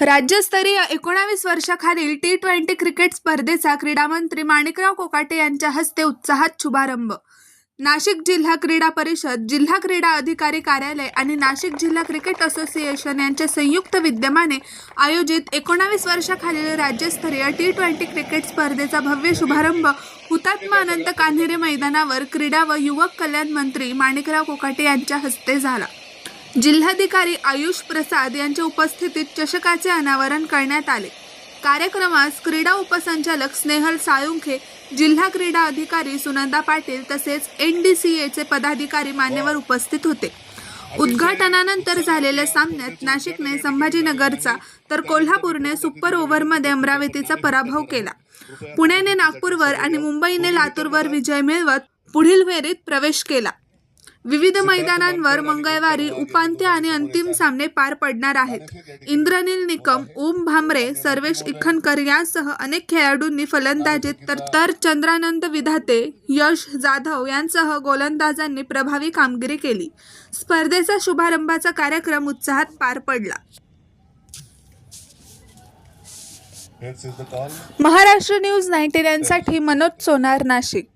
राज्यस्तरीय एकोणावीस वर्षाखालील टी ट्वेंटी क्रिकेट स्पर्धेचा क्रीडामंत्री माणिकराव कोकाटे यांच्या हस्ते उत्साहात शुभारंभ. नाशिक जिल्हा क्रीडा परिषद जिल्हा क्रीडा अधिकारी कार्यालय आणि नाशिक जिल्हा क्रिकेट असोसिएशन यांच्या संयुक्त विद्यमाने आयोजित एकोणावीस वर्षाखालील राज्यस्तरीय टी ट्वेंटी क्रिकेट स्पर्धेचा भव्य शुभारंभ हुतात्मा अनंत कान्हेरे मैदानावर क्रीडा व युवक कल्याण मंत्री माणिकराव कोकाटे यांच्या हस्ते झाला. जिल्हाधिकारी आयुष प्रसाद यांच्या उपस्थितीत चषकाचे अनावरण करण्यात आले. कार्यक्रमास क्रीडा उपसंचालक स्नेहल साळुंखे जिल्हा क्रीडा अधिकारी सुनंदा पाटील तसेच एन डी सी एचे पदाधिकारी मान्यवर उपस्थित होते. उद्घाटनानंतर झालेल्या सामन्यात नाशिकने संभाजीनगरचा तर कोल्हापूरने सुपर ओव्हरमध्ये अमरावतीचा पराभव केला. पुण्याने नागपूरवर आणि मुंबईने लातूरवर विजय मिळवत पुढील फेरीत प्रवेश केला. विविध मैदानांवर मंगळवारी उपांत्य आणि अंतिम सामने पार पडणार आहेत. इंद्रनील निकम ओम भामरे सर्वेश इखनकर यांसह अनेक खेळाडूंनी फलंदाजीत तर तर चंद्रानंद विधाते यश जाधव यांसह गोलंदाजांनी प्रभावी कामगिरी केली. स्पर्धेचा शुभारंभाचा कार्यक्रम उत्साहात पार पडला. महाराष्ट्र न्यूज नाईन्टी नाईनसाठी मनोज सोनार नाशिक.